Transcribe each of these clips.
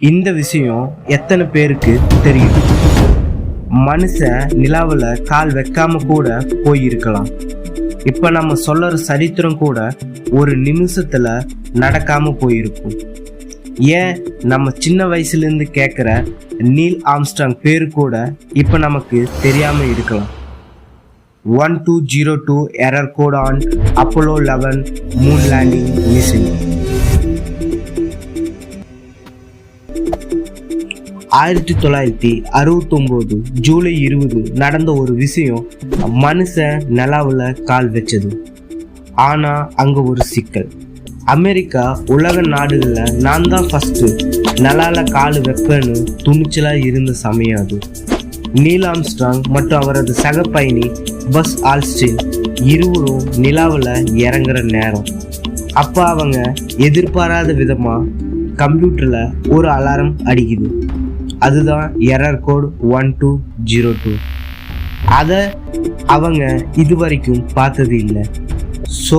இந்த விஷயம் எத்தனை பேருக்கு தெரியும்? மனுஷன் நிலாவில் கால் வைக்காம கூட போயிருக்கலாம். இப்போ நம்ம சொல்லற சரித்திரம் கூட ஒரு நிமிஷத்தில் நடக்காம போயிருக்கும். ஏன்? நம்ம சின்ன வயசுலேருந்து கேட்குற நீல் ஆம்ஸ்டாங் பேர் கூட இப்போ நமக்கு தெரியாமல் இருக்கலாம். One two zero two error code on Apollo eleven moon landing mission ஆயிரத்தி தொள்ளாயிரத்தி அறுபத்தொம்போது ஜூலை இருபது நடந்த ஒரு விஷயம் மனுஷன் நிலாவில் கால் வச்சது. ஆனா அங்க ஒரு சிக்கல். அமெரிக்கா உலக நாடுகளில் நான் தான் ஃபஸ்ட்டு நிலாவில் கால் வைப்பேன்னு துணிச்சலா இருந்த சமயம் அது. நீல் ஆம்ஸ்ட்ராங் மற்றும் அவரது சக பயணி பஸ் ஆல்ஸ்டின் இருவரும் நிலாவில் இறங்குற நேரம். அப்போ அவங்க எதிர்பாராத விதமாக கம்ப்யூட்டரில் ஒரு அலாரம் அடிக்குது. அதுதான் error code one two zero two அதை அவங்க இதுவரைக்கும் பார்த்தது இல்லை. ஸோ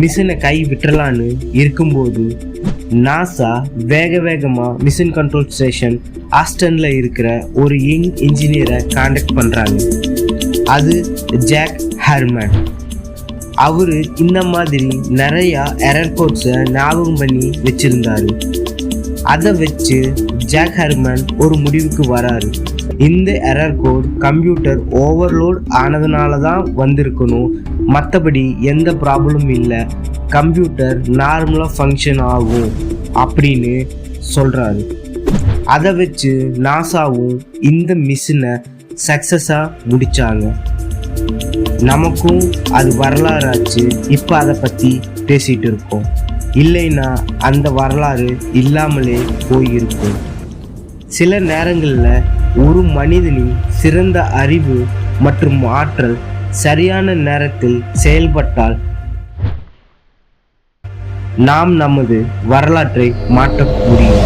மிஷினை கை விட்டுறலான்னு இருக்கும்போது நாசா வேக வேகமாக மிஷின் கண்ட்ரோல் ஸ்டேஷன் ஆஸ்டனில் இருக்கிற ஒரு யங் இன்ஜினியரை காண்டாக்ட் பண்ணுறாங்க அது ஜாக் ஹர்மன் அவர் இந்த மாதிரி நிறையா எரர் கோட்ஸை ஞாபகம் பண்ணி வச்சிருந்தாரு. அதை வச்சு ஜாக் ஹர்மன் ஒரு முடிவுக்கு வராரு. இந்த எரர் கோட் கம்ப்யூட்டர் ஓவர்லோட் ஆனதுனால தான் வந்திருக்கணும். மற்றபடி எந்த ப்ராப்ளமும் இல்லை. கம்ப்யூட்டர் நார்மலாக ஃபங்க்ஷன் ஆகும் அப்படின்னு சொல்கிறாரு அதை வச்சு நாசாவும் இந்த மிஷினை சக்ஸஸாக முடித்தாங்க நமக்கும் அது வரலாறாச்சு. இப்போ அதை பற்றி பேசிகிட்டு இருக்கோம். இல்லைன்னா அந்த வரலாறு இல்லாமலே போயிருக்கும். சில நேரங்களில் ஒரு மனிதனின் சிறந்த அறிவு மற்றும் ஆற்றல் சரியான நேரத்தில் செயல்பட்டால் நாம் நமது வரலாற்றை மாற்ற முடியும்.